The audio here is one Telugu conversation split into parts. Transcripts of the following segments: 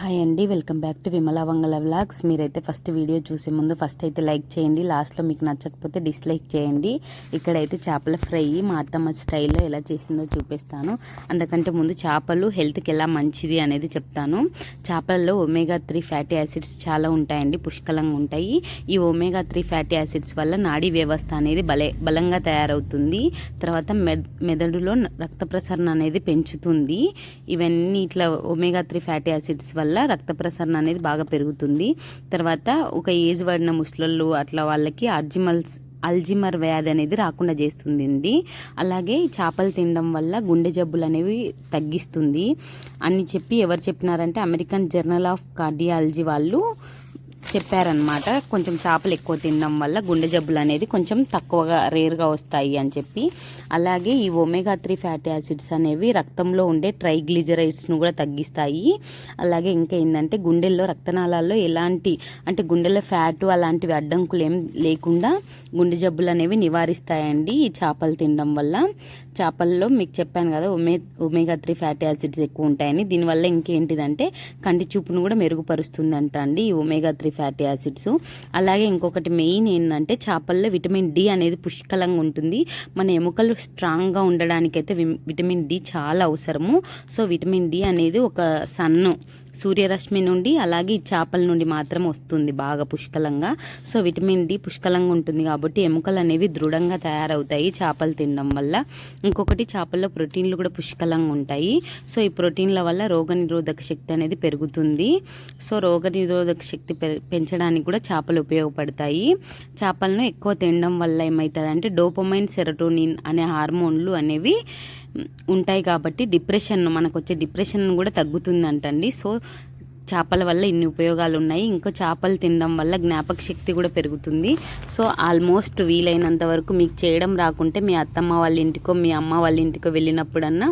హాయ్ అండి welcome back to Vimala Vangala vlogs. మీరైతే ఫస్ట్ వీడియో చూసే ముందు ఫస్ట్ అయితే లైక్ చేయండి లాస్ట్లో మీకు నచ్చకపోతే డిస్లైక్ చేయండి. ఇక్కడైతే చేపల ఫ్రై మా అత్తమ్మ స్టైల్లో ఎలా చేసిందో చూపిస్తాను. అందుకంటే ముందు చేపలు హెల్త్కి ఎలా మంచిది అనేది చెప్తాను. చేపల్లో ఒమేగా త్రీ ఫ్యాటీ యాసిడ్స్ చాలా ఉంటాయండి పుష్కలంగా ఉంటాయి. ఈ ఒమేగా త్రీ ఫ్యాటీ యాసిడ్స్ వల్ల నాడీ వ్యవస్థ అనేది బలే బలంగా తయారవుతుంది. తర్వాత మెదడులో రక్త ప్రసరణ అనేది పెంచుతుంది. ఇవన్నీ ఇట్లా ఒమేగా త్రీ ఫ్యాటీ యాసిడ్స్ వల్ల రక్త ప్రసరణ అనేది బాగా పెరుగుతుంది. తర్వాత ఒక ఏజ్ పడిన ముసలోళ్ళు అట్లా వాళ్ళకి అర్జిమల్స్ అల్జిమర్ వ్యాధి అనేది రాకుండా చేస్తుంది అండి అలాగే చేపలు తినడం వల్ల గుండె జబ్బులు అనేవి తగ్గిస్తుంది. అని చెప్పి ఎవరు చెప్పినారంటే అమెరికన్ జర్నల్ ఆఫ్ కార్డియాలజీ వాళ్ళు చెప్పారనమాట కొంచెం చేపలు ఎక్కువ తినడం వల్ల గుండె జబ్బులు అనేది కొంచెం తక్కువగా రేర్గా వస్తాయి అని చెప్పి. అలాగే ఈ ఒమేగా త్రీ ఫ్యాటీ యాసిడ్స్ అనేవి రక్తంలో ఉండే ట్రైగ్లిజరైడ్స్ను కూడా తగ్గిస్తాయి. అలాగే ఇంకా ఏంటంటే గుండెల్లో రక్తనాళాల్లో ఎలాంటి అంటే గుండెలో ఫ్యాటు అలాంటివి అడ్డంకులు ఏం లేకుండా గుండె జబ్బులు అనేవి నివారిస్తాయండి ఈ చేపలు తినడం వల్ల. చేపల్లో మీకు చెప్పాను కదా ome omega three fatty acids ఎక్కువ ఉంటాయని. దీనివల్ల ఇంకేంటిదంటే కంటి చూపును కూడా మెరుగుపరుస్తుందంట అండి ఈ ఒమేగా త్రీ ఫ్యాటీ యాసిడ్స్. అలాగే ఇంకొకటి మెయిన్ ఏంటంటే చేపల్లో విటమిన్ డి అనేది పుష్కలంగా ఉంటుంది. మన ఎముకలు స్ట్రాంగ్గా ఉండడానికైతే విటమిన్ డి చాలా అవసరము. సో విటమిన్ డి అనేది ఒక సన్ను. సూర్యరశ్మి నుండి అలాగే ఈ చేపల నుండి మాత్రం వస్తుంది బాగా పుష్కలంగా. సో విటమిన్ డి పుష్కలంగా ఉంటుంది కాబట్టి ఎముకలు అనేవి దృఢంగా తయారవుతాయి చేపలు తినడం వల్ల. ఇంకొకటి చేపల్లో ప్రోటీన్లు కూడా పుష్కలంగా ఉంటాయి. సో ఈ ప్రోటీన్ల వల్ల రోగనిరోధక శక్తి అనేది పెరుగుతుంది. సో రోగనిరోధక శక్తి పెంచడానికి కూడా చేపలు ఉపయోగపడతాయి. చేపలను ఎక్కువ తినడం వల్ల ఏమవుతుంది డోపమైన్ సెరటోనిన్ అనే హార్మోన్లు అనేవి ఉంటాయి కాబట్టి డిప్రెషన్ మనకు వచ్చే డిప్రెషన్ కూడా తగ్గుతుందంటండి. సో చేపల వల్ల ఇన్ని ఉపయోగాలు ఉన్నాయి ఇంకా చేపలు తినడం వల్ల జ్ఞాపక శక్తి కూడా పెరుగుతుంది. సో ఆల్మోస్ట్ వీలైనంత వరకు మీకు చేయడం రాకుంటే మీ అత్తమ్మ వాళ్ళ ఇంటికో మీ అమ్మ వాళ్ళ ఇంటికో వెళ్ళినప్పుడన్నా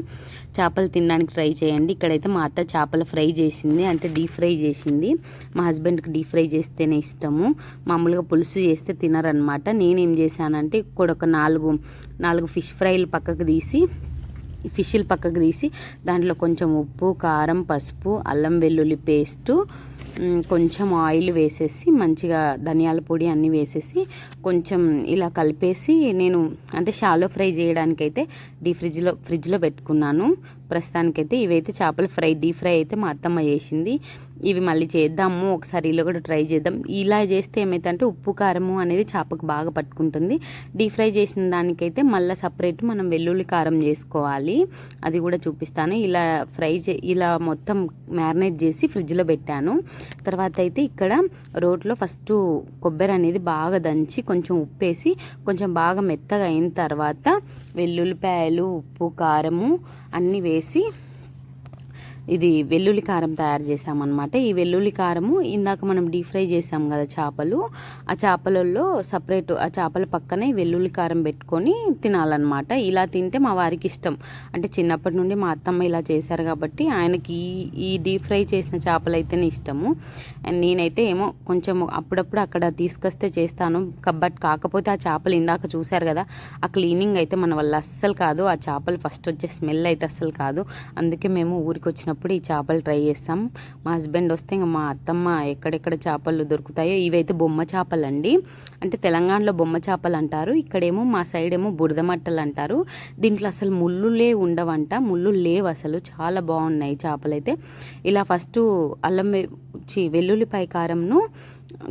చేపలు తినడానికి ట్రై చేయండి. ఇక్కడైతే మా అత్త చేపల ఫ్రై చేసింది అంటే డీప్ ఫ్రై చేసింది. మా హస్బెండ్కి డీప్ ఫ్రై చేస్తేనే ఇష్టము. మామూలుగా పులుసు చేస్తే తినరనమాట. నేనేం చేశానంటే ఇక్కడ ఒక నాలుగు నాలుగు ఫిష్ ఫ్రైలు పక్కకు తీసి ఫిష్లు పక్కకు తీసి దాంట్లో కొంచెం ఉప్పు కారం పసుపు అల్లం వెల్లుల్లి పేస్టు కొంచెం ఆయిల్ వేసేసి మంచిగా ధనియాల పొడి అన్నీ వేసేసి కొంచెం ఇలా కలిపేసి నేను అంటే షాలో ఫ్రై చేయడానికైతే డీ ఫ్రిడ్జ్లో ఫ్రిడ్జ్లో పెట్టుకున్నాను. ప్రస్తుతానికైతే ఇవైతే చేపలు ఫ్రై డీప్ ఫ్రై అయితే మా అత్తమ్మ చేసింది. ఇవి మళ్ళీ చేద్దాము ఒకసారి ఇలా కూడా ట్రై చేద్దాం. ఇలా చేస్తే ఏమైతే ఉప్పు కారము అనేది చేపకు బాగా పట్టుకుంటుంది. డీప్ ఫ్రై చేసిన దానికైతే మళ్ళీ సపరేట్ మనం వెల్లుల్లి కారం చేసుకోవాలి. అది కూడా చూపిస్తాను. ఇలా ఫ్రై చే ఇలా మొత్తం మ్యారినేట్ చేసి ఫ్రిడ్జ్లో పెట్టాను. తర్వాత అయితే ఇక్కడ రోట్లో ఫస్ట్ కొబ్బరి అనేది బాగా దంచి కొంచెం ఉప్పేసి కొంచెం బాగా మెత్తగా అయిన తర్వాత వెల్లుల్లిపాయలు ఉప్పు కారము అన్నీ వేసి ఇది వెల్లుల్లి కారం తయారు చేసామన్నమాట ఈ వెల్లుల్లి కారము ఇందాక మనం డీప్ ఫ్రై చేసాం కదా చేపలు. ఆ చేపలలో సపరేట్ ఆ చేపల పక్కనే వెల్లుల్లి కారం పెట్టుకొని తినాలన్నమాట. ఇలా తింటే మా వారికి ఇష్టం. అంటే చిన్నప్పటి నుండి మా అత్తమ్మ ఇలా చేశారు కాబట్టి ఆయనకి ఈ ఈ డీప్ ఫ్రై చేసిన చేపలు అయితేనే ఇష్టము. అండ్ నేనైతే ఏమో కొంచెం అప్పుడప్పుడు అక్కడ తీసుకొస్తే చేస్తాను. బట్ కాకపోతే ఆ చేపలు ఇందాక చూశారు కదా ఆ క్లీనింగ్ అయితే మన వల్ల అస్సలు కాదు. ఆ చేపలు ఫస్ట్ వచ్చే స్మెల్ అయితే అస్సలు కాదు. అందుకే మేము ఊరికి వచ్చినప్పుడు వచ్చినప్పుడు ఈ చేపలు ట్రై చేస్తాం. మా హస్బెండ్ వస్తే ఇంకా మా అత్తమ్మ ఎక్కడెక్కడ చేపలు దొరుకుతాయో ఇవైతే బొమ్మ చేపలు అండి అంటే తెలంగాణలో బొమ్మ చేపలు అంటారు ఇక్కడేమో మా సైడ్ ఏమో బురద మట్టలు అంటారు. దీంట్లో అసలు ముళ్ళులే ఉండవంట. ముళ్ళు లేవు అసలు. చాలా బాగున్నాయి చేపలు అయితే ఇలా ఫస్ట్ అల్లం వెల్లుల్లిపాయ కారంను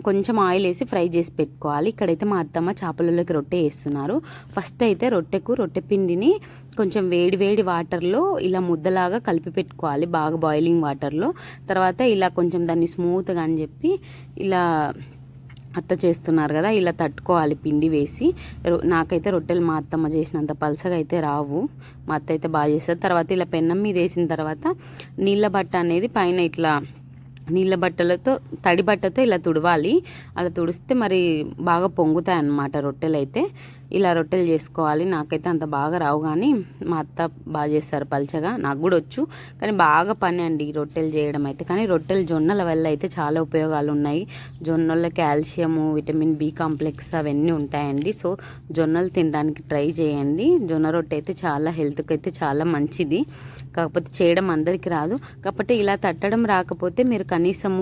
కొంచెం ఆయిల్ వేసి ఫ్రై చేసి పెట్టుకోవాలి. ఇక్కడైతే మా అత్తమ్మ చేపలలోకి రొట్టె వేస్తున్నారు. ఫస్ట్ అయితే రొట్టెకు రొట్టె పిండిని కొంచెం వేడి వేడి వాటర్లో ఇలా ముద్దలాగా కలిపి పెట్టుకోవాలి బాగా బాయిలింగ్ వాటర్లో తర్వాత ఇలా కొంచెం దాన్ని స్మూత్గా అని చెప్పి ఇలా అత్త చేస్తున్నారు కదా ఇలా తట్టుకోవాలి పిండి వేసి. నాకైతే రొట్టెలు మా అత్తమ్మ చేసినంత పలసగా అయితే రావు. మా అత్త అయితే బాగా చేస్తారు తర్వాత ఇలా పెన్నం మీద వేసిన తర్వాత నీళ్ళ బట్ట అనేది పైన ఇట్లా నీళ్ళ బట్టలతో తడి బట్టతో ఇలా తుడవాలి. అలా తుడిస్తే మరి బాగా పొంగుతాయి అన్నమాట రొట్టెలు అయితే ఇలా రొట్టెలు చేసుకోవాలి. నాకైతే అంత బాగా రావు కానీ మా అత్త బాగా చేస్తారు పలచగా. నాకు కూడా వచ్చు. కానీ బాగా పని అండి రొట్టెలు చేయడం అయితే. కానీ రొట్టెలు జొన్నల వల్ల అయితే చాలా ఉపయోగాలు ఉన్నాయి జొన్నల్లో కాల్షియము విటమిన్ బి కాంప్లెక్స్ అవన్నీ ఉంటాయండి. సో జొన్నలు తినడానికి ట్రై చేయండి. జొన్న రొట్టె అయితే చాలా హెల్త్కి అయితే చాలా మంచిది. కాకపోతే చేయడం అందరికీ రాదు. కాబట్టి ఇలా తట్టడం రాకపోతే మీరు కనీసం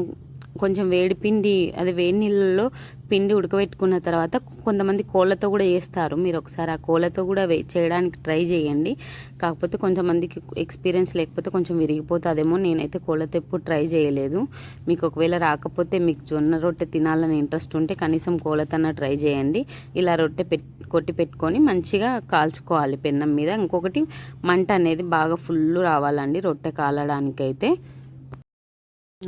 కొంచెం వేడి పిండి అదే వేడి నీళ్ళల్లో పిండి ఉడకబెట్టుకున్న తర్వాత కొంతమంది కోళ్ళతో కూడా చేస్తారు. మీరు ఒకసారి ఆ కోళ్ళతో కూడా చేయడానికి ట్రై చేయండి. కాకపోతే కొంతమందికి ఎక్స్పీరియన్స్ లేకపోతే కొంచెం విరిగిపోతుందేమో. నేనైతే కోళ్ళతో ఎప్పుడు ట్రై చేయలేదు. మీకు ఒకవేళ రాకపోతే మీకు జొన్న రొట్టె తినాలని ఇంట్రెస్ట్ ఉంటే కనీసం కోళ్ళతోన ట్రై చేయండి. ఇలా రొట్టె పెట్ కొట్టి పెట్టుకొని మంచిగా కాల్చుకోవాలి పెన్నం మీద. ఇంకొకటి మంట అనేది బాగా ఫుల్ రావాలండి రొట్టె కాలడానికైతే.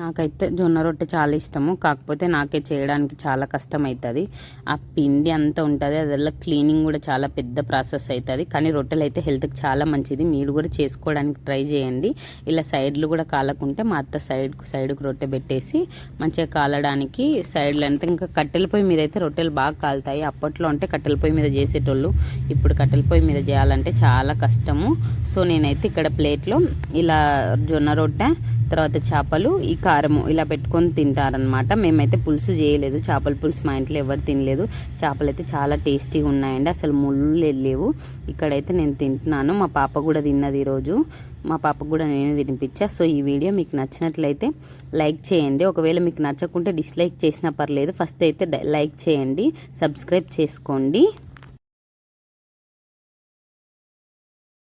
నాకైతే జొన్న రొట్టె చాలా ఇష్టము. కాకపోతే నాకే చేయడానికి చాలా కష్టం అవుతుంది ఆ పిండి అంతా ఉంటుంది. అదల్లా క్లీనింగ్ కూడా చాలా పెద్ద ప్రాసెస్ అవుతుంది కానీ రొట్టెలు అయితే హెల్త్కి చాలా మంచిది. మీరు కూడా చేసుకోవడానికి ట్రై చేయండి. ఇలా సైడ్లు కూడా కాలకుంటే మా అత్త సైడ్ సైడ్కు రొట్టె పెట్టేసి మంచిగా కాలడానికి సైడ్లు అంతా ఇంకా కట్టెల పొయ్యి మీద అయితే రొట్టెలు బాగా కాలుతాయి. అప్పట్లో అంటే కట్టెల పొయ్యి మీద చేసేటోళ్ళు ఇప్పుడు కట్టెల పొయ్యి మీద చేయాలంటే చాలా కష్టము. సో నేనైతే ఇక్కడ ప్లేట్లో ఇలా జొన్న రొట్టె తర్వాత చేపలు ఈ కారము ఇలా పెట్టుకొని తింటారనమాట మేమైతే పులుసు చేయలేదు. చేపల పులుసు మా ఇంట్లో ఎవరు తినలేదు. చేపలు అయితే చాలా టేస్టీగా ఉన్నాయండి. అసలు ముళ్ళు లేవు. ఇక్కడైతే నేను తింటున్నాను. మా పాప కూడా తిన్నది ఈరోజు. మా పాపకు కూడా నేను తినిపించా. సో ఈ వీడియో మీకు నచ్చినట్లయితే లైక్ చేయండి. ఒకవేళ మీకు నచ్చకుంటే డిస్లైక్ చేసినా పర్లేదు. ఫస్ట్ అయితే లైక్ చేయండి. సబ్స్క్రైబ్ చేసుకోండి.